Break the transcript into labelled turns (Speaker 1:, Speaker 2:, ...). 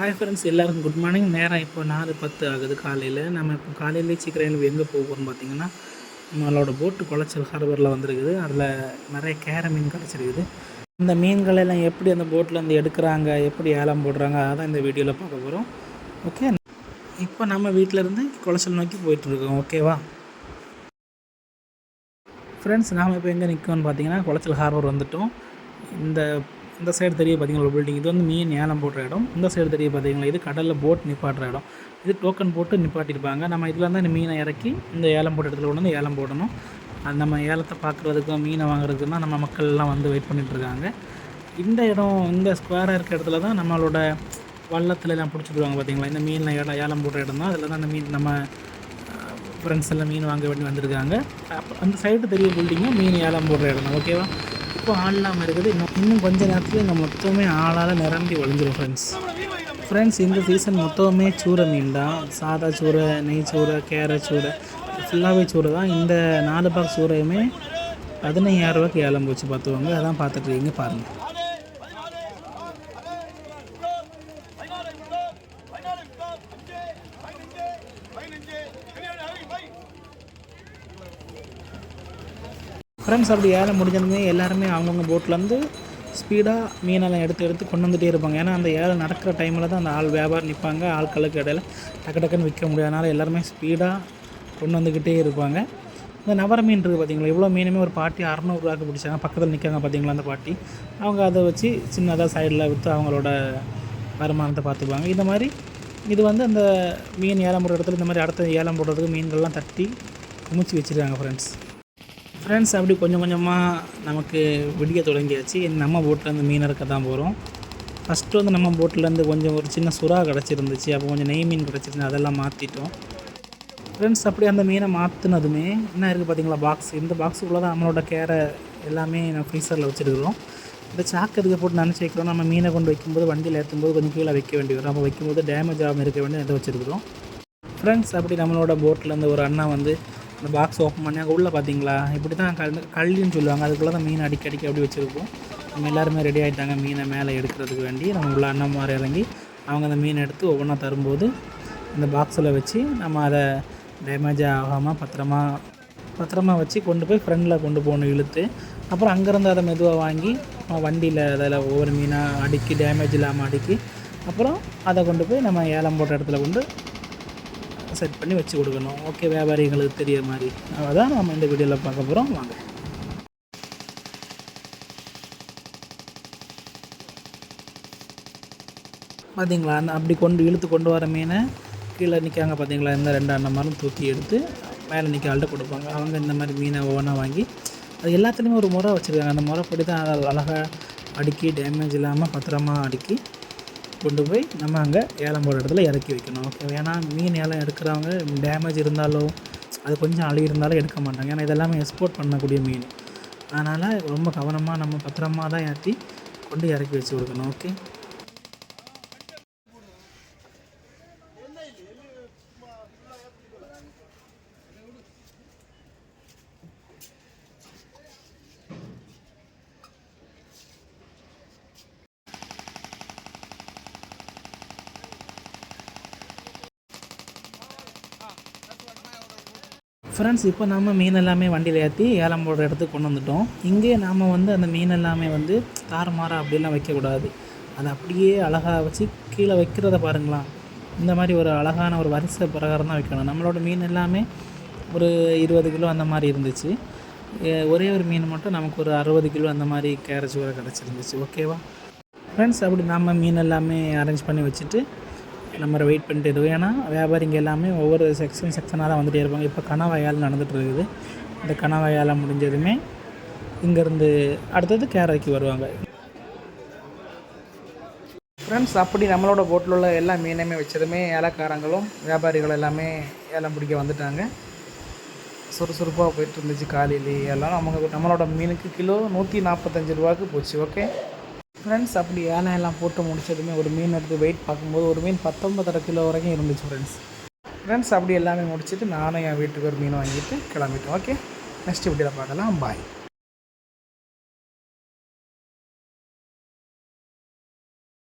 Speaker 1: Hi friends எல்லாருக்கும் good morning நேரம் இப்போ நாலு பத்து ஆகுது காலையில். நம்ம இப்போ காலையிலே சீக்கிரம் எழுப்பி எங்கே போக போகிறோம் பார்த்தீங்கன்னா நம்மளோட போட்டு குளச்சல் ஹார்பரில் வந்திருக்குது. அதில் நிறைய கேர மீன் கிடச்சிருக்குது. இந்த மீன்கள் எல்லாம் எப்படி அந்த போட்டில் வந்து எடுக்கிறாங்க எப்படி ஏலம் போடுறாங்க அதான் இந்த வீடியோவில் பார்க்க போகிறோம் ஓகே இப்போ நம்ம வீட்டிலேருந்து குளச்சல் நோக்கி போயிட்டுருக்கோம் ஓகேவா ஃப்ரெண்ட்ஸ் நாம் இப்போ எங்கே நிற்கோம்னு பார்த்தீங்கன்னா குளச்சல் ஹார்பர் வந்துட்டோம். இந்த இந்த சைடு தெரிய பார்த்தீங்களா பில்டிங் இது வந்து மீன் ஏலம் போடுற இடம். இந்த சைடு தெரிய பார்த்தீங்களா இது கடலில் போட் நிப்பாட்டுற இடம். இது டோக்கன் போட்டு நிப்பாட்டியிருப்பாங்க நம்ம இதில் தான் இந்த மீனை இறக்கி இந்த ஏலம் போட்ட இடத்துல கொண்டு வந்து ஏலம் போடணும். அது நம்ம ஏலத்தை பார்க்குறதுக்கும் மீனை வாங்குறதுக்குன்னா நம்ம மக்கள்லாம் வந்து வெயிட் பண்ணிகிட்ருக்காங்க இந்த இடம் இந்த ஸ்கொயராக இருக்க இடத்துல தான் நம்மளோட வள்ளத்தில் எல்லாம் பிடிச்சிடுவாங்க பார்த்தீங்களா இந்த மீனில் இடம் ஏலம் போடுற இடம் தான். அதில் தான் அந்த மீன் நம்ம ஃப்ரெண்ட்ஸ் எல்லாம் மீன் வாங்க வேண்டி வந்திருக்காங்க. அப்போ அந்த சைடு தெரிய பில்டிங்கும் மீன் ஏலம் போடுற இடம் தான். ஓகேவா இப்போ ஆடலாமல் இருக்குது இன்னும் இன்னும் கொஞ்ச நேரத்தில் இந்த மொத்தமே ஆளால் நிரம்பி ஒழிஞ்சிடும் ஃப்ரெண்ட்ஸ் ஃப்ரெண்ட்ஸ் இந்த சீசன் மொத்தமே சூறை மீன் தான் சாதா சூறை நெய் சூறை கேரை சூறை ஃபுல்லாகவே சூறை தான் இந்த நாலு பாக் சூறையுமே பதினையாயிரரூபாய்க்கு ஏலம் போச்சு பார்த்துவாங்க அதான் பார்த்துட்டு இருக்கீங்க பாருங்கள் ஃப்ரெண்ட்ஸ் அப்படி ஏழை முடிஞ்சதுமே எல்லாருமே அவங்கவுங்க போட்லேருந்து ஸ்பீடாக மீனெல்லாம் எடுத்து எடுத்து கொண்டு வந்துகிட்டே இருப்பாங்க. ஏன்னா அந்த ஏழை நடக்கிற டைமில் தான் அந்த ஆள் வியாபாரம் நிற்பாங்க ஆட்களுக்கு இடையில டக்கு டக்குன்னு விற்க முடியாதனால எல்லாருமே ஸ்பீடாக கொண்டு வந்துக்கிட்டே இருப்பாங்க. இந்த நவர மீன் இருக்குது பார்த்தீங்களா இவ்வளோ மீனுமே ஒரு பாட்டி அறநூறுவாக்கு பிடிச்சாங்க. பக்கத்தில் நிற்காங்க பார்த்தீங்களா அந்த பாட்டி? அவங்க அதை வச்சு சின்னதாக சைடில் விற்று அவங்களோட வருமானத்தை பார்த்துக்குவாங்க. இந்த மாதிரி இது வந்து அந்த மீன் ஏலம் போடுற இடத்துல இந்த மாதிரி அடுத்த ஏலம் போடுறதுக்கு மீன்கள்லாம் தட்டி குமிச்சு வச்சுருக்காங்க ஃப்ரெண்ட்ஸ் ஃப்ரெண்ட்ஸ் அப்படி கொஞ்சம் கொஞ்சமாக நமக்கு விடிய தொடங்கியாச்சு. நம்ம போட்டிலேருந்து மீன் இருக்க தான் போகிறோம் ஃபஸ்ட்டு வந்து நம்ம போட்டிலேருந்து கொஞ்சம் ஒரு சின்ன சுறா கிடச்சிருந்துச்சு. அப்போ கொஞ்சம் நெய் மீன் கிடச்சிருந்து அதெல்லாம் மாற்றிட்டோம் ஃப்ரெண்ட்ஸ் அப்படி அந்த மீனை மாற்றினதுமே என்ன இருக்குது பார்த்தீங்களா பாக்ஸ் இந்த பாக்ஸுக்குள்ளே தான் நம்மளோட கேரை எல்லாமே நம்ம ஃப்ரீசரில் வச்சுருக்கிறோம். இந்த சாக்கு இதுக்கு போட்டு நினச்சி வைக்கிறோம்? நம்ம மீனை கொண்டு வைக்கும்போது வண்டியில் ஏற்றும்போது கொஞ்சம் கீழே வைக்க வேண்டி வரும். அப்போ வைக்கும்போது டேமேஜ் ஆகாமல் இருக்க வேண்டிய இதை வச்சுருக்கிறோம். ஃப்ரெண்ட்ஸ் அப்படி நம்மளோட போட்டில் இருந்து ஒரு அண்ணா வந்து அந்த பாக்ஸ் ஓப்பன் பண்ணி அங்கே உள்ளே பார்த்தீங்களா இப்படி தான் கல் கல்லின்னு சொல்லுவாங்க. அதுக்குள்ளே தான் மீன் அடிக்க அடிக்க அப்படி வச்சுருப்போம். நம்ம எல்லாருமே ரெடி ஆகிட்டாங்க மீனை மேலே எடுக்கிறதுக்கு வேண்டி. நம்ம உள்ள அண்ணன் மாதிரி இறங்கி அவங்க அந்த மீனை எடுத்து ஒவ்வொன்றா தரும்போது இந்த பாக்ஸில் வச்சு நம்ம அதை டேமேஜ் ஆகாமல் பத்திரமா பத்திரமா வச்சு கொண்டு போய் ஃப்ரெண்டில் கொண்டு போகணும் இழுத்து. அப்புறம் அங்கேருந்து அதை மெதுவாக வாங்கி வண்டியில் அதில் ஒவ்வொரு மீனாக அடுக்கி டேமேஜ் இல்லாமல் அடுக்கி அப்புறம் அதை கொண்டு போய் நம்ம ஏலம் போட்ட இடத்துல கொண்டு செட் பண்ணி வச்சு கொடுக்கணும். ஓகே வியாபாரிகளுக்கு தெரிய மாதிரி. அதான் நம்ம இந்த வீடியோவில் பார்க்க போகிறோம் வாங்க. பார்த்தீங்களா அப்படி கொண்டு இழுத்து கொண்டு வர மீனை கீழே நிற்காங்க பார்த்தீங்களா இந்த ரெண்டு அண்ணன் தூக்கி எடுத்து மேலே நிற்க ஆள்கிட்ட கொடுப்பாங்க. அவங்க இந்த மாதிரி மீனை ஒவ்வொன்றா வாங்கி அது எல்லாத்துலேயுமே ஒரு முறை வச்சுருக்காங்க. அந்த முறைப்படி தான் அழகாக அடுக்கி டேமேஜ் இல்லாமல் பத்திரமா அடுக்கி கொண்டு போய் நம்ம அங்கே ஏலம் போடுற இடத்துல இறக்கி வைக்கணும். ஓகே ஏன்னா மீன் ஏலம் எடுக்கிறவங்க டேமேஜ் இருந்தாலோ அது கொஞ்சம் அழி இருந்தாலும் எடுக்க மாட்டாங்க. ஏன்னா இதெல்லாமே எக்ஸ்போர்ட் பண்ணக்கூடிய மீன். அதனால் ரொம்ப கவனமாக நம்ம பத்திரமா தான் ஏற்றி கொண்டு இறக்கி வச்சு கொடுக்கணும். ஓகே? ஃப்ரெண்ட்ஸ் இப்போ நம்ம மீன் எல்லாமே வண்டியில் ஏற்றி ஏலம் போடுற இடத்துக்கு கொண்டு வந்துட்டோம். இங்கே நாம் வந்து அந்த மீன் எல்லாமே வந்து தாறுமாறாக அப்படிலாம் வைக்கக்கூடாது. அதை அப்படியே அழகாக வச்சு கீழே வைக்கிறத பாருங்களா இந்த மாதிரி ஒரு அழகான ஒரு வரிசை பிரகாரம் தான் வைக்கணும். நம்மளோட மீன் எல்லாமே ஒரு இருபது கிலோ அந்த மாதிரி இருந்துச்சு. ஒரே ஒரு மீன் மட்டும் நமக்கு ஒரு அறுபது கிலோ அந்த மாதிரி கேரட் கூட கிடச்சிருந்துச்சு. ஓகேவா? ஃப்ரெண்ட்ஸ் அப்படி நம்ம மீன் எல்லாமே அரேஞ்ச் பண்ணி வச்சுட்டு நம்ம வெயிட் பண்ணிட்டு இருக்கும். ஏன்னா வியாபாரிங்க எல்லாமே ஒவ்வொரு செக்ஷன் செக்ஷனாக தான் வந்துகிட்டே இருப்பாங்க. இப்போ கனவாயால் நடந்துகிட்டு இருக்குது. இந்த கனவாயால் முடிஞ்சதுமே இங்கேருந்து அடுத்தது கேரளைக்கு வருவாங்க. ஃப்ரெண்ட்ஸ் அப்படி நம்மளோட போட்டில் உள்ள எல்லா மீனையுமே வச்சதுமே ஏலக்காரங்களும் வியாபாரிகள் எல்லாமே ஏலம் பிடிக்க வந்துட்டாங்க. சுறுசுறுப்பாக போயிட்டு இருந்துச்சு காலையிலேயே. எல்லாம் அவங்க நம்மளோட மீனுக்கு கிலோ நூற்றி நாற்பத்தஞ்சு ரூபாய்க்கு போச்சு ஓகே ஃப்ரெண்ட்ஸ் அப்படி ஏலம் எல்லாம் போட்டு முடிச்சதுமே ஒரு மீன் எடுத்து வெயிட் பார்க்கும்போது ஒரு மீன் பத்தொன்பதரை கிலோ வரைக்கும் இருந்துச்சு ஃப்ரெண்ட்ஸ் ஃப்ரெண்ட்ஸ் அப்படி எல்லாமே முடிச்சுட்டு நானும் என் வீட்டுக்கு ஒரு மீன் வாங்கிட்டு கிளம்பிட்டோம் ஓகே நெக்ஸ்ட் வீடியோவில் பார்க்கலாம். பாய்